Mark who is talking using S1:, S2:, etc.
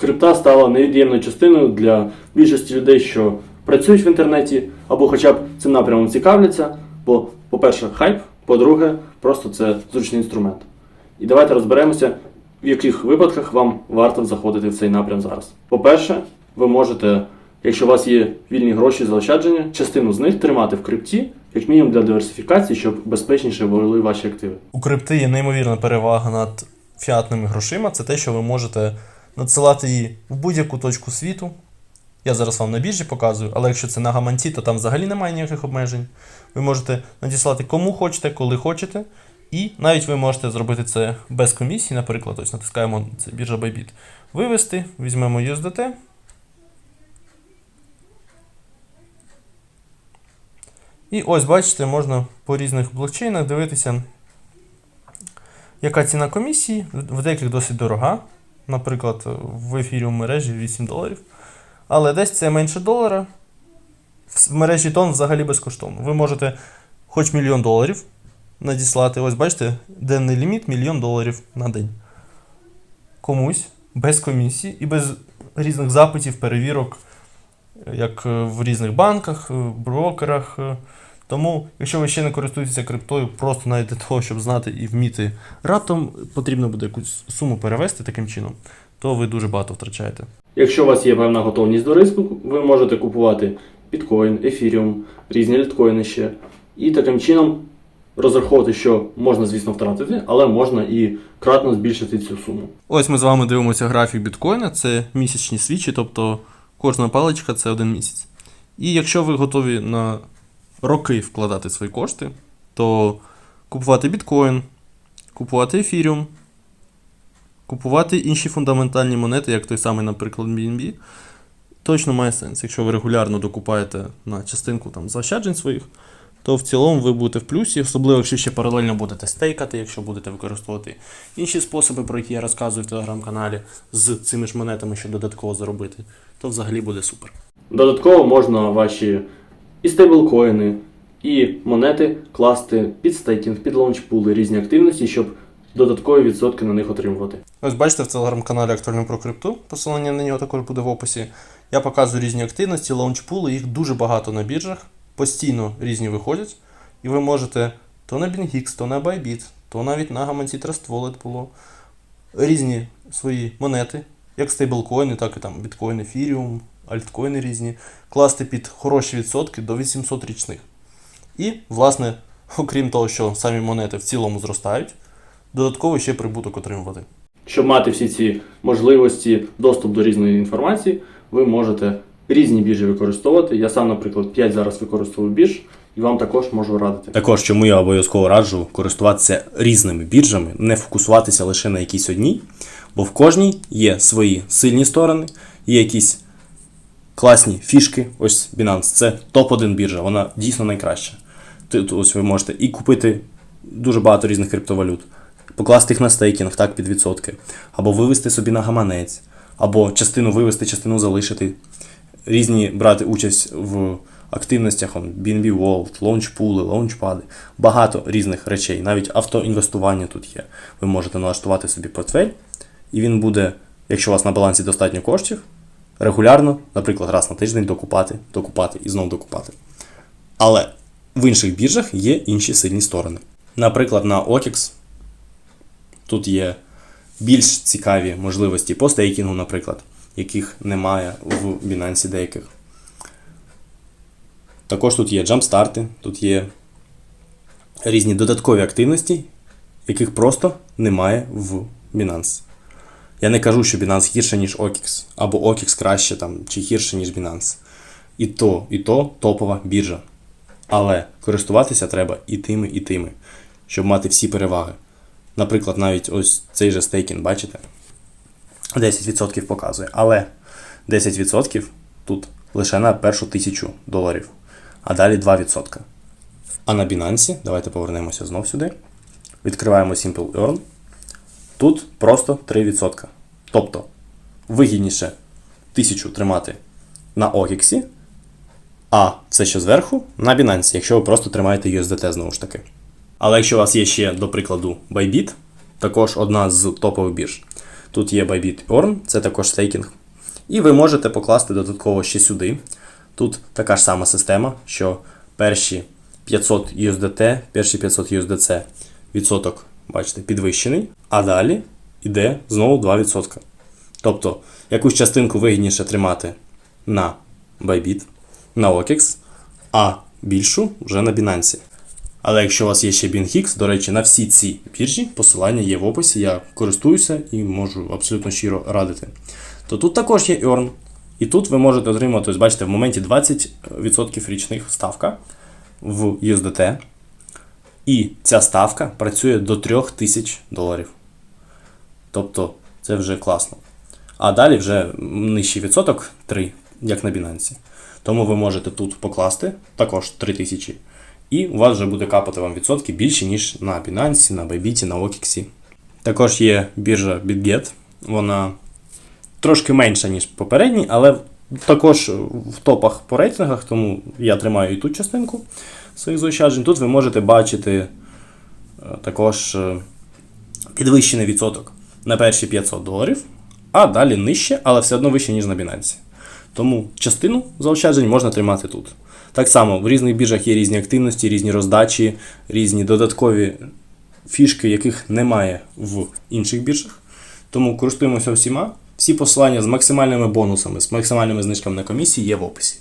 S1: крипта стала невід'ємною частиною для більшості людей, що працюють в інтернеті або хоча б цим напрямом цікавляться. Бо, по-перше, хайп, по-друге, просто це зручний інструмент. І давайте розберемося, в яких випадках вам варто заходити в цей напрям зараз. По-перше, ви можете, якщо у вас є вільні гроші заощадження, частину з них тримати в крипті, як мінімум для диверсифікації, щоб безпечніше були ваші активи.
S2: У крипти є неймовірна перевага над фіатними грошима. Це те, що ви можете надсилати її в будь-яку точку світу. Я зараз вам на біржі показую, але якщо це на гаманці, то там взагалі немає ніяких обмежень. Ви можете надіслати кому хочете, коли хочете. І навіть ви можете зробити це без комісії, наприклад, ось натискаємо це біржа Bybit. Вивести, візьмемо USDT. І ось бачите, можна по різних блокчейнах дивитися, яка ціна комісії. В деяких досить дорога. Наприклад, в ефірі мережі 8 доларів. Але десь це менше долара. В мережі тон взагалі безкоштовно. Ви можете хоч мільйон доларів надіслати. Ось бачите, денний ліміт мільйон доларів на день. Комусь без комісії і без різних запитів, перевірок, як е, в різних банках, е, брокерах. Тому, якщо ви ще не користуєтеся криптою, просто навіть для того, щоб знати і вміти раптом потрібно буде якусь суму перевести таким чином, то ви дуже багато втрачаєте.
S1: Якщо у вас є певна готовність до ризику, ви можете купувати біткоін, ефіріум, різні літкоїни ще. І таким чином розраховувати, що можна, звісно, втратити, але можна і кратно збільшити цю суму.
S2: Ось ми з вами дивимося графік біткоїна, це місячні свічі, тобто кожна паличка це один місяць. І якщо ви готові на роки вкладати свої кошти, то купувати біткоін, купувати ефіріум, купувати інші фундаментальні монети, як той самий, наприклад, BNB, точно має сенс. Якщо ви регулярно докупаєте на частинку там, заощаджень своїх, то в цілому ви будете в плюсі, особливо якщо ще паралельно будете стейкати, якщо будете використовувати інші способи, про які я розказую в телеграм-каналі, з цими ж монетами, щоб додатково заробити, то взагалі буде супер.
S1: Додатково можна ваші і стейблкоїни, і монети класти під стейкінг, під лаунчпули, різні активності, щоб додаткові відсотки на них отримувати.
S2: Ось бачите в телеграм-каналі Актуально про крипту. Посилання на нього також буде в описі. Я показую різні активності, лаунчпули, їх дуже багато на біржах, постійно різні виходять. І ви можете то на BingX, то на Bybit, то навіть на гаманці Trust Wallet було. Різні свої монети, як стейблкоїни, так і там біткоін, ефіріум, альткоїни різні, класти під хороші відсотки до 800 річних. І, власне, окрім того, що самі монети в цілому зростають, додатково ще прибуток отримувати.
S1: Щоб мати всі ці можливості, доступ до різної інформації, ви можете різні біржі використовувати. Я сам, наприклад, 5 зараз використовую бірж, і вам також можу радити.
S3: Також чому я обов'язково раджу користуватися різними біржами, не фокусуватися лише на якійсь одній, бо в кожній є свої сильні сторони, є якісь класні фішки. Ось Binance це топ-1 біржа, вона дійсно найкраща. Ось ви можете і купити дуже багато різних криптовалют, покласти їх на стейкінг так під відсотки, або вивести собі на гаманець, або частину вивести, частину залишити. Різні брати участь в активностях, BNB World, лаунчпули, лаунчпади, багато різних речей, навіть автоінвестування тут є. Ви можете налаштувати собі портфель, і він буде, якщо у вас на балансі достатньо коштів, регулярно, наприклад, раз на тиждень докупати, докупати і знову докупати. Але в інших біржах є інші сильні сторони. Наприклад, на OKX тут є більш цікаві можливості по стейкінгу, наприклад, яких немає в Binance деяких. Також тут є джампстарти, тут є різні додаткові активності, яких просто немає в Binance. Я не кажу, що Binance гірше, ніж OKX, або OKX краще там, чи гірше, ніж Binance. І то, і то топова біржа. Але користуватися треба і тими, і тими, щоб мати всі переваги. Наприклад, навіть ось цей же стейкінг, бачите? 10% показує. Але 10% тут лише на першу тисячу доларів, а далі 2%. А на Binance, давайте повернемося знов сюди. Відкриваємо Simple Earn. Тут просто 3%. Тобто вигідніше 1000 тримати на OKX, а все, що зверху, на Binance, якщо ви просто тримаєте USDT знову ж таки. Але якщо у вас є ще, до прикладу, Bybit, також одна з топових бірж,
S2: Тут є Bybit Earn, це також стейкінг. І ви можете покласти додатково ще сюди. Тут така ж сама система, що перші 500 USDT, перші 500 USDC відсоток, бачите, підвищений, а далі йде знову 2%. Тобто, якусь частинку вигідніше тримати на Bybit, на OKEX, а більшу вже на Binance. Але якщо у вас є ще BingX, до речі, на всі ці біржі посилання є в описі, я користуюся і можу абсолютно щиро радити. То тут також є Earn. І тут ви можете отримати, ось бачите, в моменті 20% річних ставка в USDT. І ця ставка працює до 3000 доларів. Тобто це вже класно. А далі вже нижчий відсоток 3, як на Binance. Тому ви можете тут покласти також 3000. І у вас вже буде капати вам відсотки більше, ніж на Binance, на Bybit, на OKX. Також є біржа BitGet. Вона трошки менша, ніж попередні, але також в топах по рейтингах, тому я тримаю і ту частинку своїх заощаджень. Тут ви можете бачити е, також е, підвищений відсоток на перші 500 доларів, а далі нижче, але все одно вище, ніж на Binance. Тому частину заощаджень можна тримати тут. Так само в різних біржах є різні активності, різні роздачі, різні додаткові фішки, яких немає в інших біржах. Тому користуємося всіма. Всі посилання з максимальними бонусами, з максимальними знижками на комісії є в описі.